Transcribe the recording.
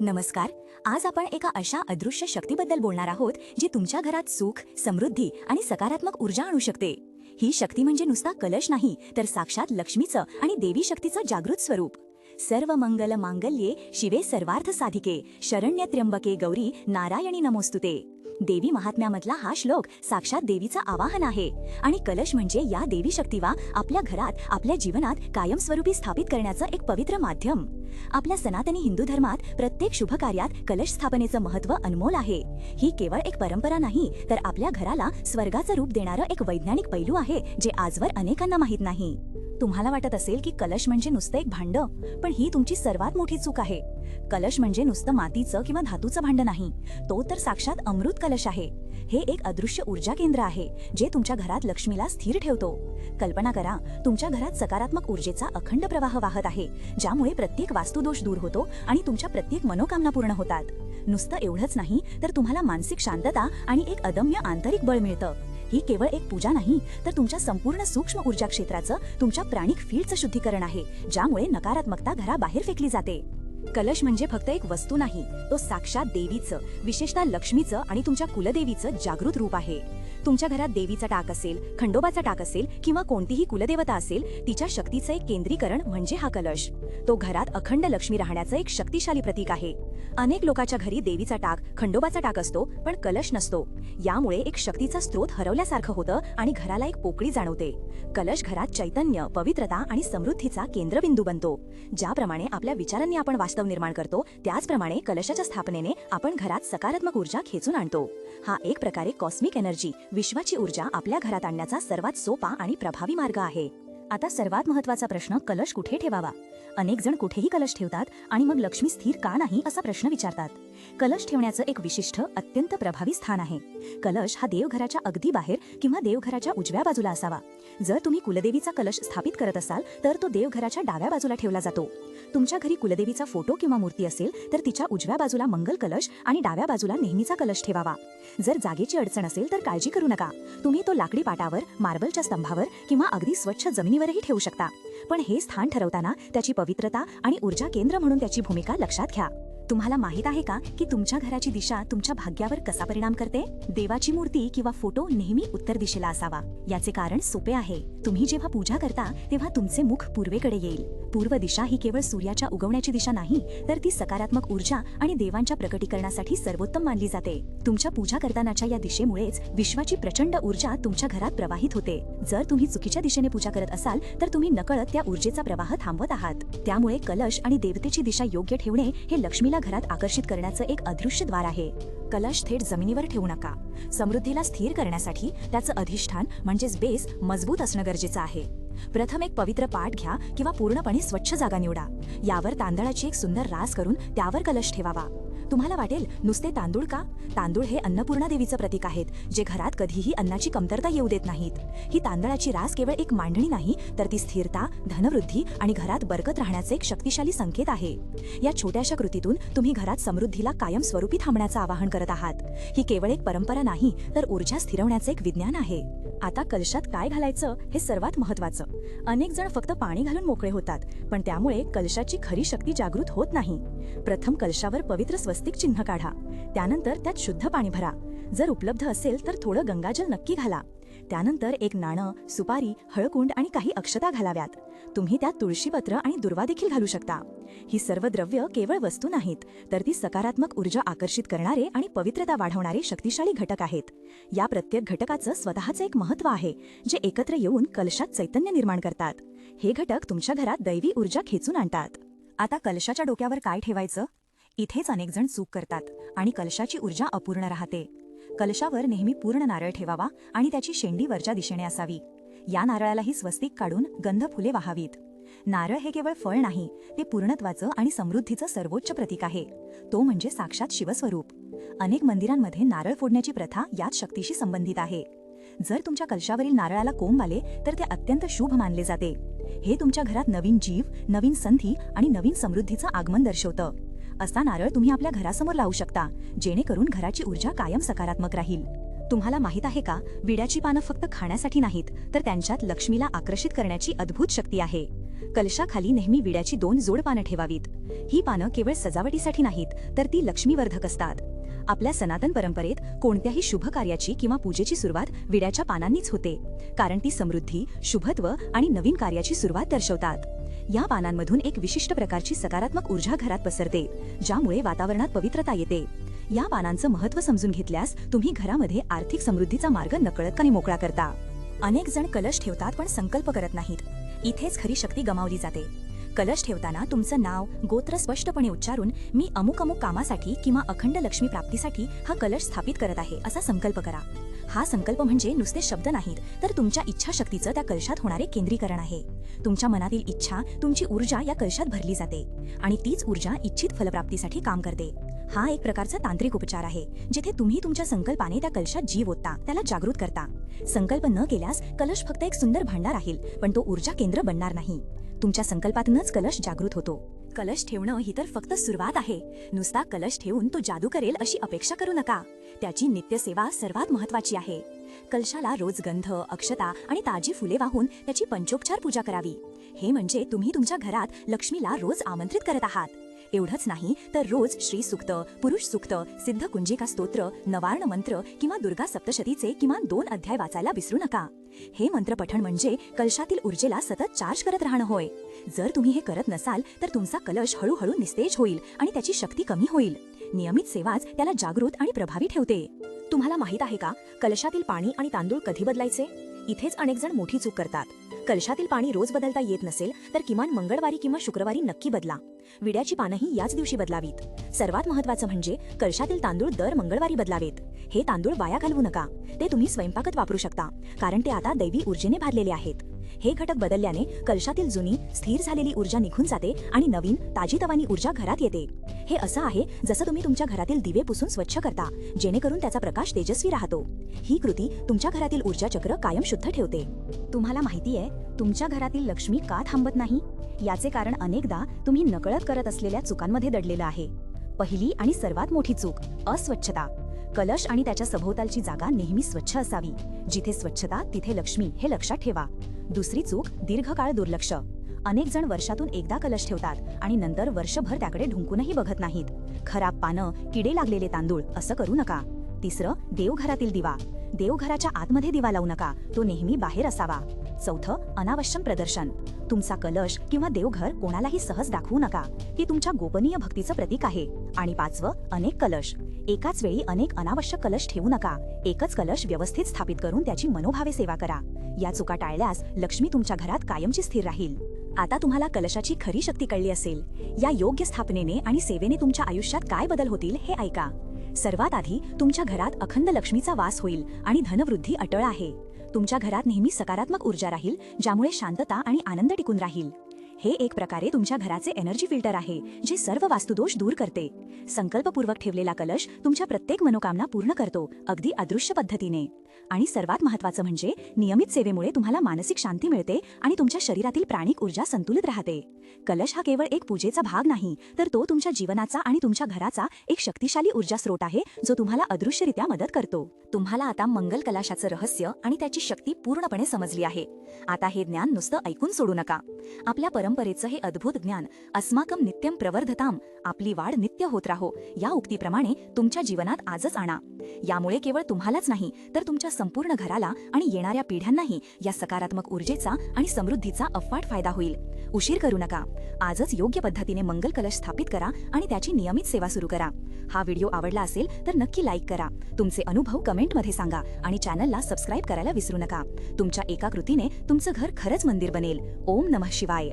नमस्कार. आज आपण एका अशा अदृश्य शक्तीबद्दल बोलणार आहोत जी तुमच्या घरात सुख समृद्धी आणि सकारात्मक ऊर्जा आणू शकते. ही शक्ती म्हणजे नुसता कलश नाही तर साक्षात लक्ष्मीचं आणि देवी शक्तीचं जागृत स्वरूप. सर्व मंगल मांगल्ये शिवे सर्वार्थ साधिके शरण्य त्र्यंबके गौरी नारायणी नमोस्तुते. देवी महात्म्यामधला हा श्लोक साक्षात देवीचं आवाहन आहे. आणि कलश म्हणजे या देवी शक्तीवा आपल्या घरात आपल्या जीवनात कायमस्वरूपी स्थापित करण्याचं एक पवित्र माध्यम. आपल्या सनातनी हिंदू धर्मात प्रत्येक शुभ कार्यात कलश स्थापनेचं महत्त्व अनमोल आहे. ही केवळ एक परंपरा नाही तर आपल्या घराला स्वर्गाचं रूप देणारं एक वैज्ञानिक पैलू आहे जे आजवर अनेकांना माहीत नाही. तुम्हाला वाटत असेल की कलश म्हणजे नुसतं एक भांड पण ही तुमची सर्वात मोठी चूक आहे. कलश म्हणजे नुसतं मातीचं किंवा धातूचं भांड नाही तो तर साक्षात अमृत कलश आहे. हे एक अदृश्य ऊर्जा केंद्र आहे जे तुमच्या घरात लक्ष्मीला स्थिर ठेवतो. कल्पना करा तुमच्या घरात सकारात्मक ऊर्जेचा अखंड प्रवाह वाहत आहे ज्यामुळे प्रत्येक वास्तुदोष दूर होतो आणि तुमच्या प्रत्येक मनोकामना पूर्ण होतात. नुसतं एवढंच नाही तर तुम्हाला मानसिक शांतता आणि एक अदम्य आंतरिक बळ मिळतं. ही केवळ एक पूजा नाही तर तुमच्या संपूर्ण सूक्ष्म ऊर्जा क्षेत्राचं तुमच्या प्राणिक फील्डचं शुद्धीकरण आहे ज्यामुळे नकारात्मकता घराबाहेर फेकली जाते. कलश म्हणजे फक्त एक वस्तू नाही तो साक्षात देवीचं विशेषतः लक्ष्मीचं आणि तुमच्या कुलदेवीचं जागृत रूप आहे. तुमच्या घरात देवीचा टाक असेल खंडोबाचा टाक असेल किंवा कोणतीही कुलदेवता असेल तिच्या शक्तीचं एक केंद्रीकरण म्हणजे हा कलश. तो घरात अखंड लक्ष्मी राहण्याचं एक शक्तिशाली प्रतीक आहे. अनेक लोकांच्या घरी देवीचा टाक खंडोबाचा टाक असतो पण कलश नसतो. यामुळे एक शक्तीचा स्रोत हरवल्यासारखं होतं आणि घराला एक पोकळी जाणवते. कलश घरात चैतन्य पवित्रता आणि समृद्धीचा केंद्रबिंदू बनतो. ज्याप्रमाणे आपल्या विचारांनी आपण वास्तव निर्माण करतो त्याचप्रमाणे कलशाच्या स्थापनेने आपण घरात सकारात्मक ऊर्जा खेचून आणतो. हा एक प्रकारे कॉस्मिक एनर्जी विश्वाची ऊर्जा आपल्या घरात आणण्याचा सर्वात सोपा आणि प्रभावी मार्ग आहे. आता सर्वात महत्त्वाचा प्रश्न कलश कुठे ठेवावा? अनेक जण कुठेही कलश ठेवतात आणि मग लक्ष्मी स्थिर का नाही असा प्रश्न विचारतात. कलश ठेवण्याचं एक विशिष्ट अत्यंत प्रभावी स्थान आहे. कलश हा देवघराच्या अगदी बाहेर किंवा देवघराच्या उजव्या बाजूला असावा. जर तुम्ही कुलदेवीचा कलश स्थापित करत असाल तर तो देवघराच्या डाव्या बाजूला ठेवला जातो. तुमच्या घरी कुलदेवीचा फोटो किंवा मूर्ती असेल तर तिच्या उजव्या बाजूला मंगल कलश आणि डाव्या बाजूला नेहमीचा कलश ठेवावा. जर जागेची अडचण असेल तर काळजी करू नका. तुम्ही तो लाकडी पाटावर मार्बलच्या स्तंभावर किंवा अगदी स्वच्छ जमिनीवरही ठेवू शकता. पण हे स्थान ठरवताना त्याची पवित्रता आणि ऊर्जा केंद्र म्हणून त्याची भूमिका लक्षात घ्या. तुम्हाला माहीत आहे का की तुमच्या घराची दिशा तुमच्या भाग्यावर कसा परिणाम करते? देवाची मूर्ती किंवा फोटो नेहमी उत्तर दिशेला असावा. याचे कारण सोपे आहे. तुम्ही जेव्हा पूजा करता तेव्हा तुमचे मुख पूर्वेकडे येईल. पूर्व दिशा ही केवळ सूर्याच्या उगवण्याची दिशा नाही तर ती सकारात्मक ऊर्जा आणि देवांच्या प्रकटीकरणासाठी सर्वोत्तम मानली जाते. तुमच्या पूजा करतानाच्या या दिशेमुळेच विश्वाची प्रचंड ऊर्जा तुमच्या घरात प्रवाहित होते. जर तुम्ही चुकीच्या दिशेने पूजा करत असाल तर तुम्ही नकळत त्या ऊर्जेचा प्रवाह थांबवत आहात. त्यामुळे कलश आणि देवतेची दिशा योग्य ठेवणे हे लक्ष्मीला घरात आकर्षित करण्याचं एक अदृश्य द्वार आहे. कलश थेट जमिनीवर ठेवू नका. समृद्धीला स्थिर करण्यासाठी त्याचं अधिष्ठान म्हणजेच बेस मजबूत असणं गरजेचं आहे. प्रथम एक पवित्र पाठ घ्या किंवा पूर्णपणे स्वच्छ जागा निवडा. यावर तांदळाची एक सुंदर रास करून त्यावर कलश ठेवावा. तुम्हाला वाटेल नुसते तांदूळ का? तांदूळ हे अन्नपूर्णा देवीचं प्रतीक आहेत जे घरात कधीही अन्नाची कमतरता येऊ देत नाहीत. ही तांदळाची रास केवळ एक मांडणी नाही तर ती स्थिरता धनवृद्धी आणि घरात बरकत राहण्याचे एक शक्तिशाली संकेत आहे. या छोट्याशा कृतीतून तुम्ही घरात समृद्धीला कायम स्वरूपी थांबण्याचं आवाहन करत आहात. ही केवळ एक परंपरा नाही तर ऊर्जा स्थिरवण्याचे एक विज्ञान आहे. आता कलशात काय घालायचं हे सर्वात महत्वाचं अनेक जण फक्त पाणी घालून मोकळे होतात पण त्यामुळे कलशाची खरी शक्ती जागृत होत नाही. प्रथम कलशावर पवित्र स्वस्तिक चिन्ह काढा. त्यानंतर त्यात शुद्ध पाणी भरा. जर उपलब्ध असेल तर थोडं गंगाजल नक्की घाला. त्यानंतर एक नाणं सुपारी हळकुंड आणि काही अक्षता घालाव्यात. तुम्ही त्यात तुळशीपत्र आणि दुर्वा देखील घालू शकता. ही सर्व द्रव्य केवळ वस्तू नाहीत तर ती सकारात्मक ऊर्जा आकर्षित करणारे आणि पवित्रता वाढवणारे शक्तिशाली घटक आहेत. या प्रत्येक घटकाचं स्वतःचं एक महत्त्व आहे जे एकत्र येऊन कलशात चैतन्य निर्माण करतात. हे घटक तुमच्या घरात दैवी ऊर्जा खेचून आणतात. आता कलशाच्या डोक्यावर काय ठेवायचं? इथेच अनेक जण चूक करतात आणि कलशाची ऊर्जा अपूर्ण राहते. कलशावर नेहमी पूर्ण नारळ ठेवावा आणि त्याची शेंडी वरच्या दिशेने असावी. या नारळालाही स्वस्तिक काढून गंध फुले वाहावीत. नारळ हे केवळ फळ नाही ते पूर्णत्वाचं आणि समृद्धीचं सर्वोच्च प्रतीक आहे. तो म्हणजे साक्षात शिवस्वरूप. अनेक मंदिरांमध्ये नारळ फोडण्याची प्रथा याच शक्तीशी संबंधित आहे. जर तुमच्या कलशावरील नारळाला कोंब आले तर ते अत्यंत शुभ मानले जाते. हे तुमच्या घरात नवीन जीव नवीन संधी आणि नवीन समृद्धीचं आगमन दर्शवतं. असा नारळ तुम्ही आपल्या घरासमोर लावू शकता जेणेकरून घराची ऊर्जा कायम सकारात्मक राहील. तुम्हाला माहीत आहे का विड्याची पानं फक्त खाण्यासाठी नाहीत तर त्यांच्यात लक्ष्मीला आकर्षित करण्याची अद्भुत शक्ती आहे. कलशाखाली नेहमी विड्याची दोन जोड पानं ठेवावीत. ही पानं केवळ सजावटीसाठी नाहीत तर ती लक्ष्मीवर्धक असतात. आपल्या सनातन परंपरेत कोणत्याही शुभ कार्याची किंवा पूजेची सुरुवात विड्याच्या पानांनीच होते कारण ती समृद्धी शुभत्व आणि नवीन कार्याची सुरुवात दर्शवतात. या पानांमधून एक विशिष्ट प्रकारची सकारात्मक ऊर्जा घरात पसरते ज्यामुळे वातावरणात पवित्रता येते. या पानांचं महत्त्व समजून घेतल्यास तुम्ही घरामध्ये आर्थिक समृद्धीचा मार्ग नकळतकाने मोकळा करता. अनेक जण कलश ठेवतात पण संकल्प करत नाहीत. इथेच खरी शक्ती गमावली जाते. कलश ठेवताना तुमचं नाव गोत्र स्पष्टपणे उच्चारून मी अमुक अमुक कामासाठी किंवा अखंड लक्ष्मी प्राप्तीसाठी हा कलश स्थापित करत आहे असा संकल्प करा. हा संकल्प म्हणजे नुसते शब्द नाहीत तर तुमच्या इच्छाशक्तीचं त्या कलशात होणारे केंद्रीकरण आहे. तुमच्या मनातील इच्छा तुमची ऊर्जा या कलशात भरली जाते आणि तीच ऊर्जा इच्छित फलप्राप्तीसाठी काम करते. हा एक प्रकारचा तांत्रिक उपचार आहे जिथे तुम्ही तुमच्या संकल्पाने त्या कलशात जीव ओतता त्याला जागृत करता. संकल्प न केल्यास कलश फक्त एक सुंदर भांडार राहील पण तो ऊर्जा केंद्र बनणार नाही. तुमच्या संकल्पातूनच कलश जागृत होतो. कलश ठेवणं ही तर फक्त सुरुवात आहे. नुसता कलश ठेवून तो जादू करेल अशी अपेक्षा करू नका. त्याची नित्यसेवा सर्वात महत्वाची आहे. कलशाला रोज गंध अक्षता आणि ताजी फुले वाहून त्याची पंचोपचार पूजा करावी. हे म्हणजे तुम्ही तुमच्या घरात लक्ष्मीला रोज आमंत्रित करत आहात. एवढंच नाही तर रोज श्री सुक्त पुरुष सुक्त सिद्ध कुंजिका स्तोत्र नवार्ण मंत्र किंवा दुर्गा सप्तशतीचे किमान दोन अध्याय वाचायला विसरू नका. हे मंत्रपठण म्हणजे कलशातील ऊर्जेला सतत चार्ज करत राहणं होय. जर तुम्ही हे करत नसाल तर तुमचा कलश हळूहळू निस्तेज होईल आणि त्याची शक्ती कमी होईल. नियमित सेवाच त्याला जागृत आणि प्रभावी ठेवते. तुम्हाला माहीत आहे का कलशातील पाणी आणि तांदूळ कधी बदलायचे? इथेच अनेक जण मोठी चूक करतात. कलशातील पाणी रोज बदलता येत नसेल तर किमान मंगळवारी किंवा शुक्रवारी नक्की बदला. विड्याची पानंही याच दिवशी बदलावीत. सर्वात महत्वाचं म्हणजे कलशातील तांदूळ दर मंगळवारी बदलावेत. हे तांदूळ वाया घालवू नका. ते तुम्ही स्वयंपाकात वापरू शकता कारण ते आता दैवी ऊर्जेने भारलेले आहेत. हे घटक बदलल्याने कलशातील जुनी स्थिर झालेली ऊर्जा निघून जाते आणि नवीन ताजीतवानी ऊर्जा घरात येते. हे असं आहे जसं तुम्ही तुमच्या घरातील दिवे पुसून स्वच्छ करता जेणेकरून त्याचा प्रकाश तेजस्वी राहतो. ही कृती तुमच्या घरातील ऊर्जा चक्र कायम शुद्ध ठेवते. तुम्हाला माहिती आहे तुमच्या घरातील लक्ष्मी का थांबत नाही? याचे कारण अनेकदा तुम्ही नकळत करत असलेल्या चुकांमध्ये दडलेलं आहे. पहिली आणि सर्वात मोठी चूक अस्वच्छता. कलश आणि त्याच्या सभोवतालची जागा नेहमी स्वच्छ असावी. जिथे स्वच्छता तिथे लक्ष्मी हे लक्षात ठेवा. दुसरी चूक दीर्घकाळ दुर्लक्ष. अनेक जण वर्षातून एकदा कलश ठेवतात आणि नंतर वर्षभर त्याकडे ढुंकूनही बघत नाहीत. खराब पानं किडे लागलेले तांदूळ असं करू नका. तिसरं देवघरातील दिवा. देवघराच्या आतमध्ये दिवा लावू नका. तो नेहमी बाहेर असावा. चौथं अनावश्यक प्रदर्शन. तुमचा कलश किंवा देवघर कोणालाही सहज दाखवू नका. ती तुमच्या गोपनीय भक्तीचं प्रतीक आहे. आणि पाचवं अनेक कलश. एकाच वेळी अनेक अनावश्यक कलश ठेवू नका. एकच कलश व्यवस्थित स्थापित करून त्याची मनोभावे सेवा करा. या चुका टाळल्यास लक्ष्मी तुमच्या घरात कायमची स्थिर राहील. आता तुम्हाला कलशाची खरी शक्ती कळली असेल. या योग्य स्थापनेने आणि सेवेने तुमच्या आयुष्यात काय बदल होतील हे ऐका. सर्वात आधी तुमच्या घरात अखंड लक्ष्मीचा वास होईल आणि धनवृद्धी अटळ आहे. तुमच्या घरात नेहमी सकारात्मक ऊर्जा राहील ज्यामुळे शांतता आणि आनंद टिकून राहील. हे एक प्रकारे तुमच्या घराचे एनर्जी फिल्टर आहे जे सर्व वास्तुदोष दूर करते. संकल्पपूर्वक ठेवलेला कलश तुमच्या प्रत्येक मनोकामना पूर्ण करतो अगदी अदृश्य पद्धतीने. आणि सर्वात महत्वाचं म्हणजे नियमित सेवेमुळे तुम्हाला मानसिक शांती मिळते आणि तुमच्या शरीरातील प्राणिक ऊर्जा संतुलित राहते. कलश हा केवळ एक पूजेचा भाग नाही तर तो तुमच्या जीवनाचा आणि तुमच्या घराचा एक शक्तिशाली ऊर्जा स्रोत आहे जो तुम्हाला अदृश्यरित्या मदत करतो. तुम्हाला आता मंगल कलाशाचं रहस्य आणि त्याची शक्ती पूर्णपणे समजली आहे. आता हे ज्ञान नुसतं ऐकून सोडू नका. आपल्या परंपरेचं हे अद्भुत ज्ञान अस्माकम नित्यम प्रवर्धताम आपली वाढ नित्य होत राहो या उक्तीप्रमाणे तुमच्या जीवनात आजच आणा. यामुळे केवळ तुम्हालाच नाही तर तुमच्या संपूर्ण घराला आणि येणाऱ्या पिढ्यांनाही या सकारात्मक ऊर्जेचा आणि समृद्धीचा अफाट फायदा होईल. उशीर करू नका. आजच योग्य पद्धतीने मंगल कलश स्थापित करा आणि त्याची नियमित सेवा सुरू करा. हा व्हिडिओ आवडला असेल तर नक्की लाईक करा. तुमचे अनुभव कमेंटमध्ये सांगा आणि चॅनलला सबस्क्राईब करायला विसरू नका. तुमच्या एका कृतीने तुमचं घर खरंच मंदिर बनेल. ओम नमः शिवाय.